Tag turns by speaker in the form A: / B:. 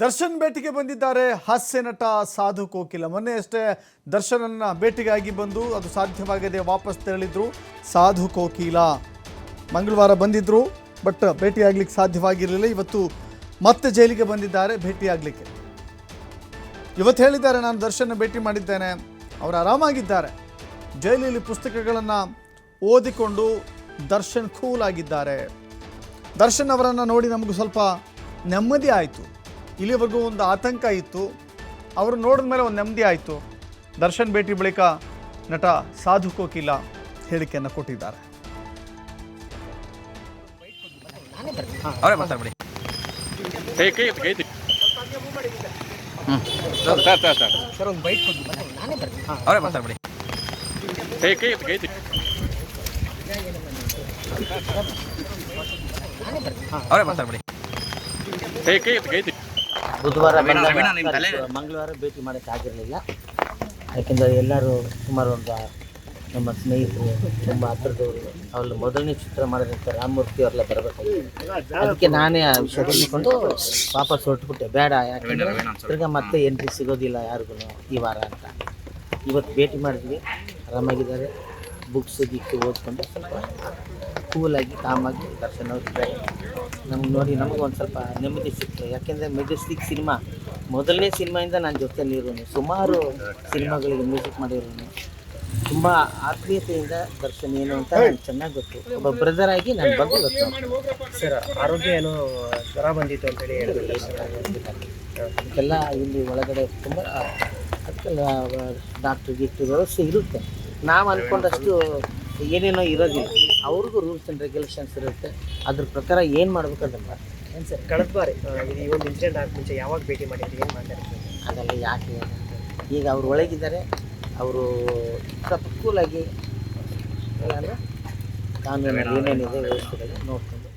A: ದರ್ಶನ್ ಭೇಟಿಗೆ ಬಂದಿದ್ದಾರೆ. ಹಾಸ್ಯ ನಟ ಸಾಧು ಕೋಕಿಲ. ಮೊನ್ನೆ ಅಷ್ಟೇ ದರ್ಶನನ್ನ ಭೇಟಿಗಾಗಿ ಬಂದು ಅದು ಸಾಧ್ಯವಾಗದೆ ವಾಪಸ್ ತೆರಳಿದ್ರು ಸಾಧು ಕೋಕಿಲ. ಮಂಗಳವಾರ ಬಂದಿದ್ರು, ಬಟ್ ಭೇಟಿಯಾಗ್ಲಿಕ್ಕೆ ಸಾಧ್ಯವಾಗಿರಲಿಲ್ಲ. ಇವತ್ತು ಮತ್ತೆ ಜೈಲಿಗೆ ಬಂದಿದ್ದಾರೆ, ಭೇಟಿಯಾಗಲಿಕ್ಕೆ. ಇವತ್ತು ಹೇಳಿದ್ದಾರೆ, ನಾನು ದರ್ಶನ ಭೇಟಿ ಮಾಡಿದ್ದೇನೆ. ಅವರು ಆರಾಮಾಗಿದ್ದಾರೆ. ಜೈಲಿನಲ್ಲಿ ಪುಸ್ತಕಗಳನ್ನು ಓದಿಕೊಂಡು ದರ್ಶನ್ ಕೂಲ್ ಆಗಿದ್ದಾರೆ. ದರ್ಶನ್ ಅವರನ್ನು ನೋಡಿ ನಮಗೂ ಸ್ವಲ್ಪ ನೆಮ್ಮದಿ ಆಯಿತು. ಇಲ್ಲಿವರೆಗೂ ಒಂದು ಆತಂಕ ಇತ್ತು. ಅವರು ನೋಡಿದ ಮೇಲೆ ಒಂದು ನೆಮ್ಮದಿ ಆಯಿತು. ದರ್ಶನ್ ಭೇಟಿ ಬಳಿಕ ನಟ ಸಾಧು ಕೋಕಿಲ ಹೇಳಿಕೆಯನ್ನು ಕೊಟ್ಟಿದ್ದಾರೆ.
B: ಅವರೇ ಮಾತಾಡ್ಬಿಡಿ.
C: ಬುಧವಾರ ಮಂಗಳವಾರ ಭೇಟಿ ಮಾಡೋಕ್ಕೆ ಆಗಿರಲಿಲ್ಲ. ಯಾಕೆಂದರೆ ಎಲ್ಲರೂ ಸುಮಾರು ಒಂದು ನಮ್ಮ ಸ್ನೇಹಿತರು ತುಂಬ ಹತ್ರದವರು ಅವ್ರಲ್ಲಿ ಮೊದಲನೇ ಚಿತ್ರ ಮಾಡಿದಂಥ ರಾಮಮೂರ್ತಿ ಅವರೆಲ್ಲ ಬರಬೇಕಾಗಿತ್ತು ಅದಕ್ಕೆ ನಾನೇ ಆ ವಿಷಯ ತಿಳ್ಕೊಂಡು ವಾಪಸ್ ಹೊರಟುಬಿಟ್ಟೆ. ಬೇಡ ಯಾಕೆಂದರೆ ತಿರ್ಗ ಮತ್ತೆ ಎಂಟ್ರಿ ಸಿಗೋದಿಲ್ಲ ಯಾರಿಗೂ ಈ ವಾರ ಅಂತ. ಇವತ್ತು ಭೇಟಿ ಮಾಡಿದ್ವಿ. ಆರಾಮಾಗಿದ್ದಾರೆ. ಬುಕ್ಸ್ ಗಿಕ್ಸ್ ಓದ್ಕೊಂಡು ಸ್ವಲ್ಪ ಕೂಲಾಗಿ ಕಾಮಾಗಿ ದರ್ಶನ ಹೋಗ್ತಾರೆ ನಮ್ಗೆ ನೋಡಿ ನಮಗೂ ಒಂದು ಸ್ವಲ್ಪ ನೆಮ್ಮದಿ ಸಿಕ್ತು ಯಾಕೆಂದರೆ ಮೆಜೆಸ್ಟಿಕ್ ಸಿನಿಮಾ ಮೊದಲನೇ ಸಿನಿಮಾಯಿಂದ ನಾನು ಜೊತೆಯಲ್ಲಿ ಇರೋನು ಸುಮಾರು ಸಿನಿಮಾಗಳಿಗೆ ಮ್ಯೂಸಿಕ್ ಮಾಡಿರೋನು. ತುಂಬ ಆತ್ಮೀಯತೆಯಿಂದ ದರ್ಶನ ಏನು ಅಂತ ನನಗೆ ಚೆನ್ನಾಗಿ ಗೊತ್ತು. ಒಬ್ಬ ಬ್ರದರ್ ಆಗಿ ನಾನು ಬಂದು ಗೊತ್ತು
D: ಸರ್ ಆರೋಗ್ಯ ಏನು ಜ್ವರ ಬಂದಿತ್ತು ಅಂತೇಳಿ ಹೇಳಿದ್ರು
C: ಅದಕ್ಕೆಲ್ಲ ಇಲ್ಲಿ ಒಳಗಡೆ ತುಂಬ ಅದಕ್ಕೆಲ್ಲ ಡಾಕ್ಟ್ರ್ ಗಿಕ್ಟ್ರ್ ವ್ಯವಸ್ಥೆ ಇರುತ್ತೆ. ನಾವು ಅಂದ್ಕೊಂಡಷ್ಟು ಏನೇನೋ ಇರೋದಿಲ್ಲ. ಅವ್ರಿಗೂ ರೂಲ್ಸ್ ಆ್ಯಂಡ್ ರೆಗ್ಯುಲೇಷನ್ಸ್ ಇರುತ್ತೆ. ಅದ್ರ ಪ್ರಕಾರ ಏನು ಮಾಡ್ಬೇಕು ಅದನ್ನು ಮಾಡ್ತಾರೆ
D: ಏನು ಸರ್ ಕಳೆದ ಬಾರಿ ಇದು ಈ ಒಂದು ಇನ್ಸಿಡೆಂಟ್ ಆಗ ಮುಂಚೆ ಯಾವಾಗ ಭೇಟಿ ಮಾಡಿದ್ರಿ ಏನು ಮಾತಾಡ್ತೀವಿ
C: ಅದೆಲ್ಲ ಯಾಕೆ. ಈಗ ಅವ್ರು ಒಳಗಿದ್ದಾರೆ. ಅವರು ಕೂಲಾಗಿ ಅಂದರೆ ಕಾನೂನಲ್ಲಿ ಏನೇನಿದೆ ವ್ಯವಸ್ಥೆಗಳು ನೋಡ್ಕೊಂಡು.